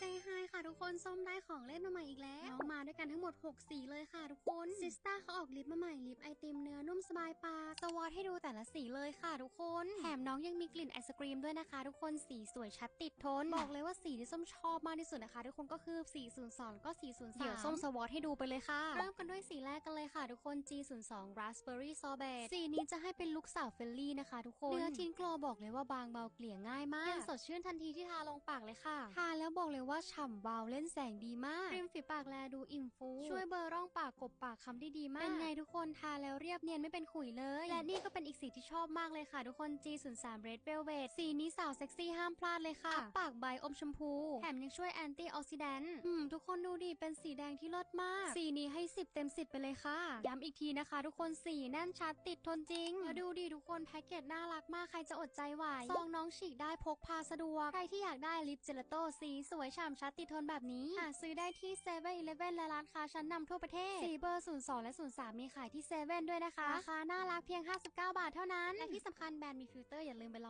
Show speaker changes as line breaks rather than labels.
เจไฮค่ะทุกคนส้มได้ของเล่นมาใหม่อีกแล้วน้องมาด้วยกันทั้งหมด 6 สีเลยค่ะทุกคนซิสตาเขาออกลิปมาใหม่ลิปไอติม สวอตให้ดูแต่ละสีเลยค่ะทุกคน แถมน้องยังมีกลิ่นไอศกรีมด้วยนะคะ ทุกคนสีสวยชัดติดทน บอกเลยว่าสีที่ส้มชอบมากที่สุดนะคะ ทุกคนก็คือ 402แล้วก็ 403 เดี๋ยวส้มสวอตให้ดูไปเลยค่ะ เริ่มกันด้วยสีแรกกันเลยค่ะ ทุกคน G02 Raspberry Sorbet สีนี้จะให้เป็นลุคสาวเฟลลี่นะคะ ทุกคนเนื้อทินโกลบอกเลยว่าบางเบาเกลี่ยง่ายมากยังสดชื่นทันทีที่ทาลงปากเลยค่ะทาแล้วบอกเลยว่าฉ่ำเบาเล่นแสงดีมากริมฝีปากแลดูอิ่มฟู ช่วยเบลอร์ร่องปากกบปากคำได้ดีมากเป็นไงทุกคนทาแล้วเรียบเนียนไม่เป็นขุยเลยและนี่ก็เป็นอีกสีที่ชอบมากเลยค่ะทุกคน G03 Red Velvet สีนี้สาวเซ็กซี่ห้ามพลาดเลยค่ะ ปากใบอมชมพู แถมยังช่วยแอนตี้ออกซิแดนต์อืม ทุกคนดูดิเป็นสีแดงที่เลิศมาก สีนี้ให้ 10 เต็ม 10 ไปเลยค่ะ ย้ำอีกทีนะคะ ทุกคนสีแน่นชัดติดทนจริงแล้วดูดิทุกคนแพ็กเกจน่ารักมากใครจะอดใจไหวซองน้องฉีกได้พกพาสะดวก ใครที่อยากได้ลิปเจลาโต้สีสวยฉ่ำชัดติดทนแบบนี้หาซื้อได้ที่7 e เ e ่ e อและร้านค้าชั้นนำทั่วประเทศสีเบอร์02และ03 มีขายที่เซเว่นด้วยนะคะราคาน่ารักเพียง59 บาทเท่านั้น และที่สำคัญแบรนด์มีฟิลเตอร์อย่าลืมไปลอง